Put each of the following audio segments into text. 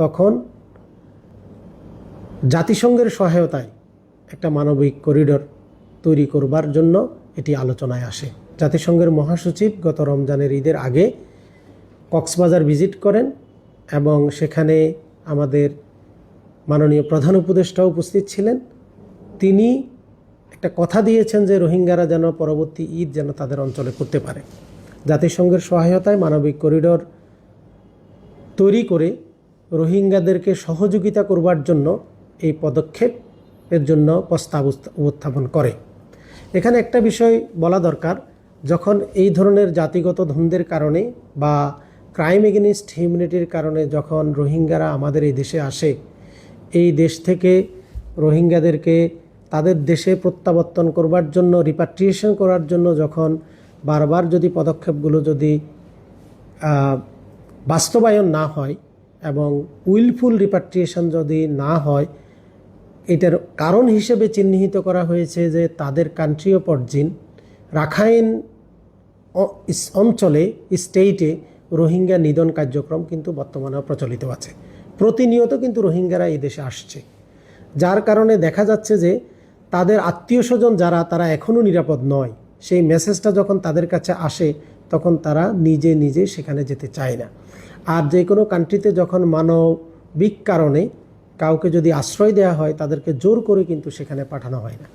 তখন জাতিসংঘের সহায়তায় একটা মানবিক করিডোর তৈরি করবার জন্য এটি আলোচনায় আসে। জাতিসংঘের মহাসচিব গত রমজানের ঈদের আগে কক্সবাজার ভিজিট করেন এবং সেখানে আমাদের মাননীয় প্রধান উপদেষ্টা উপস্থিত ছিলেন। তিনি একটা কথা দিয়েছেন যে রোহিঙ্গারা যেন পরবর্তী ঈদ যেন তাদের অঞ্চলে করতে পারে। জাতিসংঘের সহায়তায় মানবিক করিডোর তৈরি করে রোহিঙ্গাদেরকে সহযোগিতা করবার জন্য এই পদক্ষেপ এর জন্য প্রস্তাব উত্থ- উত্থাপন করে। এখানে একটা বিষয় বলা দরকার, যখন এই ধরনের জাতিগত দ্বন্দ্বের কারণে বা ক্রাইম এগেনিস্ট হিউম্যানিটির কারণে যখন রোহিঙ্গারা আমাদের এই দেশে আসে, এই দেশ থেকে রোহিঙ্গাদেরকে তাদের দেশে প্রত্যাবর্তন করবার জন্য রিপাট্রিয়েশন করার জন্য যখন বারবার যদি পদক্ষেপগুলো যদি বাস্তবায়ন না হয় এবং উইলফুল রিপাট্রিয়েশন যদি না হয়, এটার কারণ হিসেবে চিহ্নিত করা হয়েছে যে তাদের কান্ট্রি অফ অরিজিন রাখাইন অঞ্চলে স্টেটে রোহিঙ্গা নিধন কার্যক্রম কিন্তু বর্তমানেও প্রচলিত আছে। প্রতিনিয়ত কিন্তু রোহিঙ্গারা এই দেশে আসছে। যার কারণে দেখা যাচ্ছে যে তাদের আত্মীয় স্বজন যারা, তারা এখনও নিরাপদ নয়। সেই মেসেজটা যখন তাদের কাছে আসে, তখন তারা নিজে নিজে সেখানে যেতে চায় না। আর যে কোনো কান্ট্রিতে যখন মানবিক কারণে কাউকে যদি আশ্রয় দেওয়া হয়, তাদেরকে জোর করে কিন্তু সেখানে পাঠানো হয় না।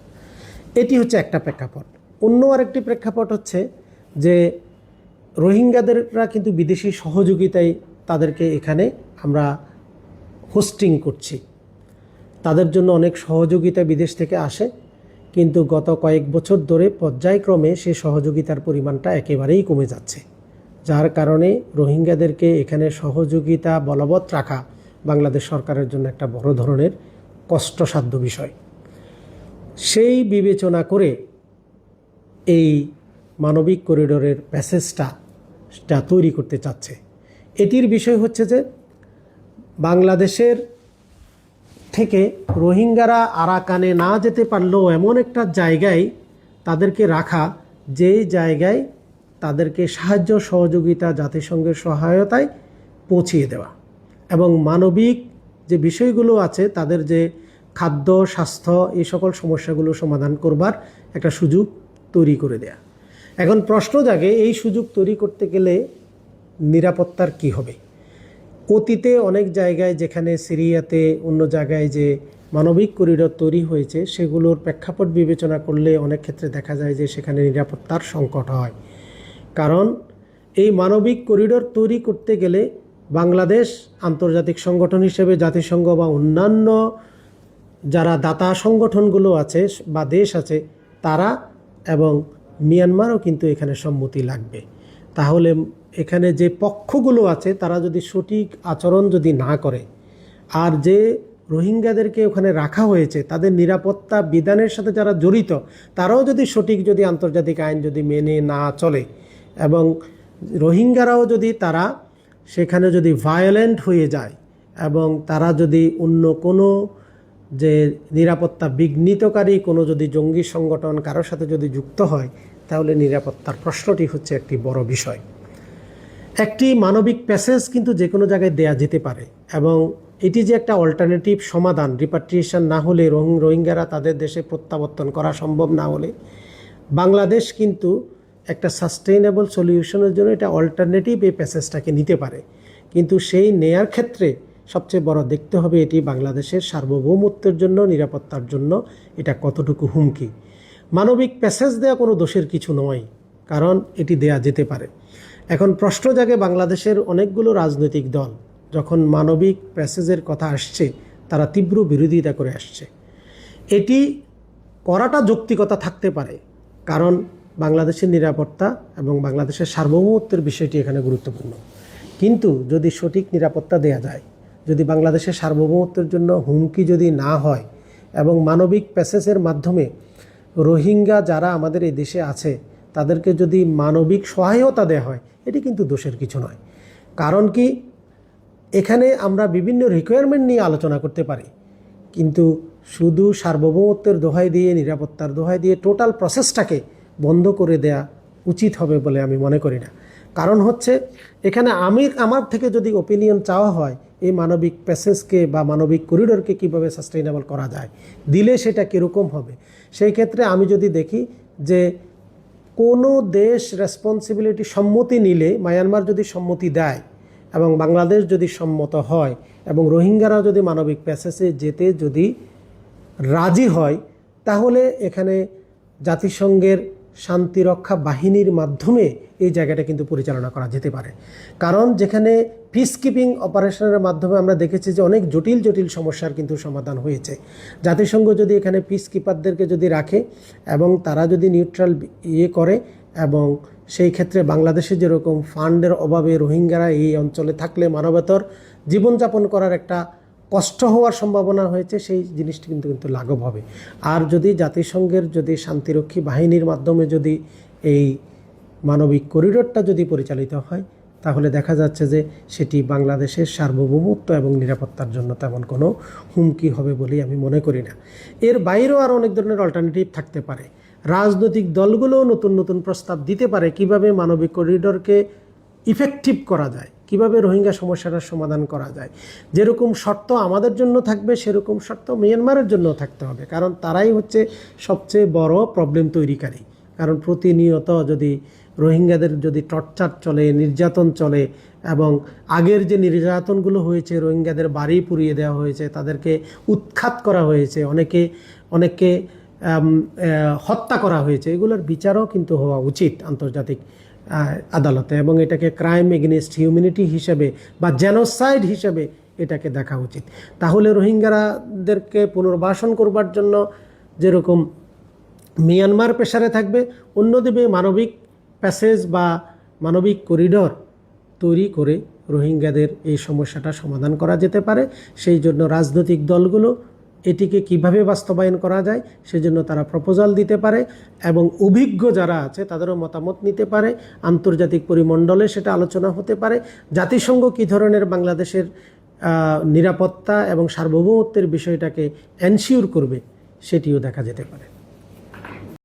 এটি হচ্ছে একটা প্রেক্ষাপট। অন্য আরেকটি প্রেক্ষাপট হচ্ছে যে রোহিঙ্গাদেররা কিন্তু বিদেশি সহযোগিতায় তাদেরকে এখানে আমরা হোস্টিং করছি। তাদের জন্য অনেক সহযোগিতা বিদেশ থেকে আসে, কিন্তু গত কয়েক বছর ধরে পর্যায়ক্রমে সে সহযোগিতার পরিমাণটা একেবারেই কমে যাচ্ছে। যার কারণে রোহিঙ্গাদেরকে এখানে সহযোগিতা বলবৎ রাখা বাংলাদেশ সরকারের জন্য একটা বড় ধরনের কষ্টসাধ্য বিষয়। সেই বিবেচনা করে এই মানবিক করিডোরের প্যাসেজটা, টা তৈরি করতে চাচ্ছে। এটির বিষয় হচ্ছে যে, বাংলাদেশের থেকে রোহিঙ্গারা আরাকানে না যেতে পারলেও এমন একটা জায়গায় তাদেরকে রাখা যে জায়গায় তাদেরকে সাহায্য সহযোগিতা, জাতিসংঘের সহায়তায় পৌঁছিয়ে দেওয়া। এবং মানবিক যে বিষয়গুলো আছে, তাদের যে খাদ্য, স্বাস্থ্য এই সকল সমস্যাগুলো সমাধান করবার একটা সুযোগ তৈরি করে দেয়া। এখন প্রশ্ন জাগে, এই সুযোগ তৈরি করতে গেলে নিরাপত্তার কি হবে? অতীতে অনেক জায়গায় যেখানে সিরিয়াতে অন্য জায়গায় যে মানবিক করিডোর তৈরি হয়েছে, সেগুলোর প্রেক্ষাপট বিবেচনা করলে অনেক ক্ষেত্রে দেখা যায় যে সেখানে নিরাপত্তার সংকট হয়। কারণ এই মানবিক করিডোর তৈরি করতে গেলে বাংলাদেশ আন্তর্জাতিক সংগঠন হিসেবে, জাতিসংঘ বা অন্যান্য যারা দাতা সংগঠনগুলো আছে বা দেশ আছে, তারা এবং মিয়ানমারও কিন্তু এখানে সম্মতি লাগবে। তাহলে এখানে যে পক্ষগুলো আছে, তারা যদি সঠিক আচরণ যদি না করে, আর যে রোহিঙ্গাদেরকে ওখানে রাখা হয়েছে, তাদের নিরাপত্তা বিধানের সাথে যারা জড়িত, তারাও যদি সঠিক যদি আন্তর্জাতিক আইন যদি মেনে না চলে এবং রোহিঙ্গারাও যদি তারা সেখানে যদি ভায়োলেন্ট হয়ে যায় এবং তারা যদি অন্য কোনো যে নিরাপত্তা বিঘ্নিতকারী কোনো যদি জঙ্গি সংগঠন কারোর সাথে যদি যুক্ত হয়, তাহলে নিরাপত্তার প্রশ্নটি হচ্ছে একটি বড় বিষয়। একটি মানবিক প্যাসেজ কিন্তু যে কোনো জায়গায় দেয়া যেতে পারে এবং এটি যে একটা অল্টারনেটিভ সমাধান রিপাট্রিয়েশন না হলে রোহিং- রোহিঙ্গারা তাদের দেশে প্রত্যাবর্তন করা সম্ভব না হলে, বাংলাদেশ কিন্তু একটা সাস্টেইনেবল সলিউশনের জন্য এটা অল্টারনেটিভ এই প্যাসেজটাকে নিতে পারে। কিন্তু সেই নেয়ার ক্ষেত্রে সবচেয়ে বড় দেখতে হবে এটি বাংলাদেশের সার্বভৌমত্বের জন্য, নিরাপত্তার জন্য, এটা কতটুকু হুমকি। মানবিক প্যাসেজ দেওয়া কোনো দোষের কিছু নয়, কারণ এটি দেয়া যেতে পারে। এখন প্রশ্ন জাগে বাংলাদেশের অনেকগুলো রাজনৈতিক দল, যখন মানবিক প্যাসেজের কথা আসছে, তারা তীব্র বিরোধিতা করে আসছে। এটি করাটা যৌক্তিকতা থাকতে পারে, কারণ বাংলাদেশের নিরাপত্তা এবং বাংলাদেশের সার্বভৌমত্বের বিষয়টি এখানে গুরুত্বপূর্ণ। কিন্তু যদি সঠিক নিরাপত্তা দেয়া যায়, যদি বাংলাদেশের সার্বভৌমত্বের জন্য হুমকি যদি না হয় এবং মানবিক প্যাসেজের মাধ্যমে রোহিঙ্গা যারা আমাদের এই দেশে আছে, তাদেরকে যদি মানবিক সহায়তা দেওয়া হয়, এটি কিন্তু দোষের কিছু নয়। কারণ কি, এখানে আমরা বিভিন্ন রিকোয়ারমেন্ট নিয়ে আলোচনা করতে পারি। কিন্তু শুধু সার্বভৌমত্বের দোহাই দিয়ে, নিরাপত্তার দোহাই দিয়ে টোটাল প্রসেসটাকে বন্ধ করে দেয়া উচিত হবে বলে আমি মনে করি না। কারণ হচ্ছে, এখানে আমি, আমার থেকে যদি ওপিনিয়ন চাওয়া হয়, এই মানবিক প্যাসেজকে বা মানবিক করিডোরকে কীভাবে সাস্টেইনেবল করা যায়, দিলে সেটা কীরকম হবে? সেই ক্ষেত্রে আমি যদি দেখি যে, কোনো দেশ রেসপন্সিবিলিটি সম্মতি নিলে মায়ানমার যদি সম্মতি দেয়, এবং বাংলাদেশ যদি সম্মত হয়, এবং রোহিঙ্গারাও যদি মানবিক প্যাসেজে যেতে যদি রাজি হয়, তাহলে এখানে জাতিসংঘের শান্তিরক্ষা বাহিনীর মাধ্যমে এই জায়গাটা কিন্তু পরিচালনা করা যেতে পারে। কারণ যেখানে পিস কিপিং অপারেশনের মাধ্যমে আমরা দেখেছি যে অনেক জটিল জটিল সমস্যার কিন্তু সমাধান হয়েছে। জাতিসংঘ যদি এখানে পিস কিপারদেরকে যদি রাখে এবং তারা যদি নিউট্রাল ইয়ে করে এবং সেই ক্ষেত্রে বাংলাদেশে যেরকম ফান্ডের অভাবে রোহিঙ্গারা এই অঞ্চলে থাকলে মানবতর জীবনযাপন করার একটা কষ্ট হওয়ার সম্ভাবনা হয়েছে, সেই জিনিসটি কিন্তু কিন্তু লাঘব হবে। আর যদি জাতিসংঘের যদি শান্তিরক্ষী বাহিনীর মাধ্যমে যদি এই মানবিক করিডোরটা যদি পরিচালিত হয়, তাহলে দেখা যাচ্ছে যে সেটি বাংলাদেশের সার্বভৌমত্ব এবং নিরাপত্তার জন্য তেমন কোনো হুমকি হবে বলেই আমি মনে করি না। এর বাইরেও আরও অনেক ধরনের অল্টারনেটিভ থাকতে পারে। রাজনৈতিক দলগুলোও নতুন নতুন প্রস্তাব দিতে পারে কীভাবে মানবিক করিডোরকে ইফেক্টিভ করা যায়। কীভাবে রোহিঙ্গা সমস্যাটার সমাধান করা যায়? যেরকম শর্ত আমাদের জন্য থাকবে সেরকম শর্ত মিয়ানমারের জন্য থাকতে হবে। কারণ তারাই হচ্ছে সবচেয়ে বড় প্রবলেম তৈরিকারী। কারণ প্রতিনিয়ত যদি রোহিঙ্গাদের যদি টর্চার চলে নির্যাতন চলে এবং আগের যে নির্যাতনগুলো হয়েছে রোহিঙ্গাদের বাড়ি পুড়িয়ে দেওয়া হয়েছে তাদেরকে উৎখাত করা হয়েছে অনেকে আহ, হত্যা করা হয়েছে এগুলোর বিচারও কিন্তু হওয়া উচিত আন্তর্জাতিক আদালতে এবং এটাকে ক্রাইম এগেনিস্ট হিউম্যানিটি হিসেবে বা জেনোসাইড হিসেবে এটাকে দেখা উচিত। তাহলে রোহিঙ্গারাদেরকে পুনর্বাসন করবার জন্য যেরকম মিয়ানমার প্রেসারে থাকবে, অন্যদিকে মানবিক প্যাসেজ বা মানবিক করিডর তৈরি করে রোহিঙ্গাদের এই সমস্যাটা সমাধান করা যেতে পারে। সেই জন্য রাজনৈতিক দলগুলো এটিকে কীভাবে বাস্তবায়ন করা যায় সেজন্য তারা প্রপোজাল দিতে পারে এবং অভিজ্ঞ যারা আছে তাদেরও মতামত নিতে পারে। আন্তর্জাতিক পরিমণ্ডলে সেটা আলোচনা হতে পারে। জাতিসংঘ কী ধরনের বাংলাদেশের নিরাপত্তা এবং সার্বভৌমত্বের বিষয়টাকে এনশিওর করবে সেটিও দেখা যেতে পারে।